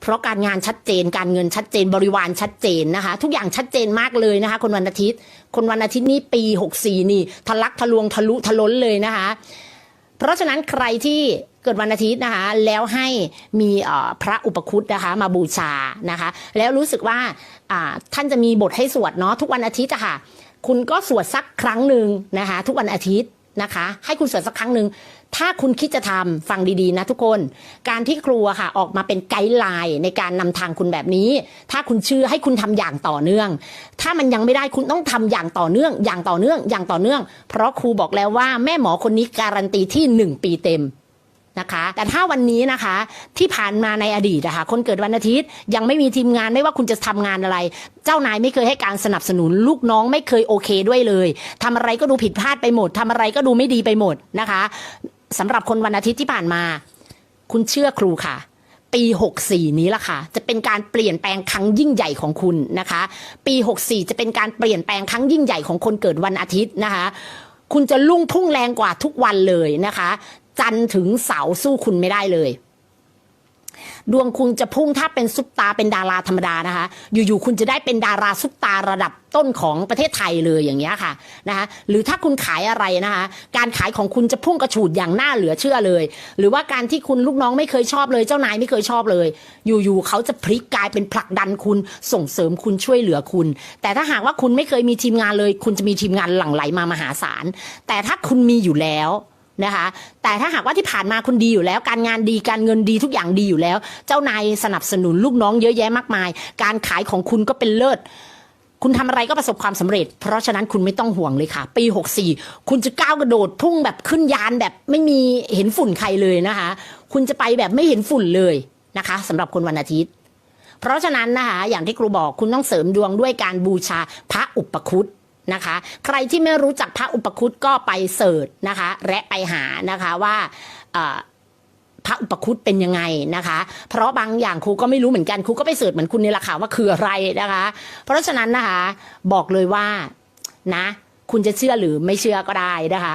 เพราะการงานชัดเจนการเงินชัดเจนบริวารชัดเจนนะคะ ทุกอย่างชัดเจนมากเลยนะคะ คนวันอาทิตย์ คนวันอาทิตย์นี่ปี 64 นี่ทะลักทะลวงทะลุทะล้นเลยนะคะ เพราะฉะนั้นใครที่เกิดวันอาทิตย์นะคะ แล้วให้มีพระอุปคุตนะคะ มาบูชานะคะ แล้วรู้สึกว่าอ่าท่านจะมีบทให้สวดเนาะทุกวันอาทิตย์อะค่ะ คุณก็สวดสักครั้งหนึ่งนะคะ ทุกวันอาทิตย์ นะคะ ให้คุณสวดสักครั้งหนึ่งถ้าคุณคิดจะทำฟังดีๆนะทุกคน การที่ครูอะค่ะออกมาเป็นไกด์ไลน์ในการนำทางคุณแบบนี้ ถ้าคุณเชื่อให้คุณทำอย่างต่อเนื่อง ถ้ามันยังไม่ได้คุณต้องทำอย่างต่อเนื่อง อย่างต่อเนื่อง อย่างต่อเนื่อง เพราะครูบอกแล้วว่าแม่หมอคนนี้การันตีที่หนึ่งปีเต็ม นะคะ แต่ถ้าวันนี้นะคะที่ผ่านมาในอดีตนะคะคนเกิดวันอาทิตย์ยังไม่มีทีมงานไม่ว่าคุณจะทำงานอะไร เจ้านายไม่เคยให้การสนับสนุนลูกน้องไม่เคยโอเคด้วยเลยทำอะไรก็ดูผิดพลาดไปหมดทำอะไรก็ดูไม่ดีไปหมดนะคะสำหรับคนวันอาทิตย์ที่ผ่านมา คุณเชื่อครูค่ะปี 64 นี้ละค่ะ จะเป็นการเปลี่ยนแปลงครั้งยิ่งใหญ่ของคุณนะคะ ปี 64 จะเป็นการเปลี่ยนแปลงครั้งยิ่งใหญ่ของคนเกิดวันอาทิตย์นะคะ คุณจะลุ่งพุ่งแรงกว่าทุกวันเลยนะคะ จันทร์ถึงเสาร์สู้คุณไม่ได้เลย ดวงคุณจะพุ่งถ้าเป็นซุปตาเป็นดาราธรรมดานะคะ อยู่ๆคุณจะได้เป็นดาราซุปตาระดับต้นของประเทศไทยเลยอย่างเงี้ยค่ะนะคะหรือถ้าคุณขายอะไรนะคะการขายของคุณจะพุ่งกระฉูดอย่างน่าเหลือเชื่อเลย หรือว่าการที่คุณลูกน้องไม่เคยชอบเลย เจ้านายไม่เคยชอบเลย อยู่ๆเขาจะพลิกกลายเป็นผลักดันคุณส่งเสริมคุณช่วยเหลือคุณ แต่ถ้าหากว่าคุณไม่เคยมีทีมงานเลย คุณจะมีทีมงานหลั่งไหลมามหาศาลแต่ถ้าคุณมีอยู่แล้ว นะคะ แต่ถ้าหากว่าที่ผ่านมาคุณดีอยู่แล้ว การงานดีการเงินดีทุกอย่างดีอยู่แล้ว เจ้านายสนับสนุนลูกน้องเยอะแยะมากมาย การขายของคุณก็เป็นเลิศคุณทำอะไรก็ประสบความสำเร็จ เพราะฉะนั้นคุณไม่ต้องห่วงเลยค่ะ ปี 64 คุณจะก้าวกระโดดพุ่งแบบขึ้นยานแบบไม่มีเห็นฝุ่นใครเลยนะคะ คุณจะไปแบบไม่เห็นฝุ่นเลยนะคะสำหรับคนวันอาทิตย์ เพราะฉะนั้นนะคะอย่างที่ครูบอกคุณต้องเสริมดวงด้วยการบูชาพระอุปคุต นะคะ ใครที่ไม่รู้จักพระอุปคุตก็ไปเสิร์ชนะคะ และไปหานะคะว่าพระอุปคุตเป็นยังไงนะคะ เพราะบางอย่างครูก็ไม่รู้เหมือนกันครูก็ไปเสิร์ชเหมือนคุณนี่แหละค่ะว่าคืออะไรนะคะ เพราะฉะนั้นนะคะบอกเลยว่านะ คุณจะเชื่อหรือไม่เชื่อก็ได้นะคะ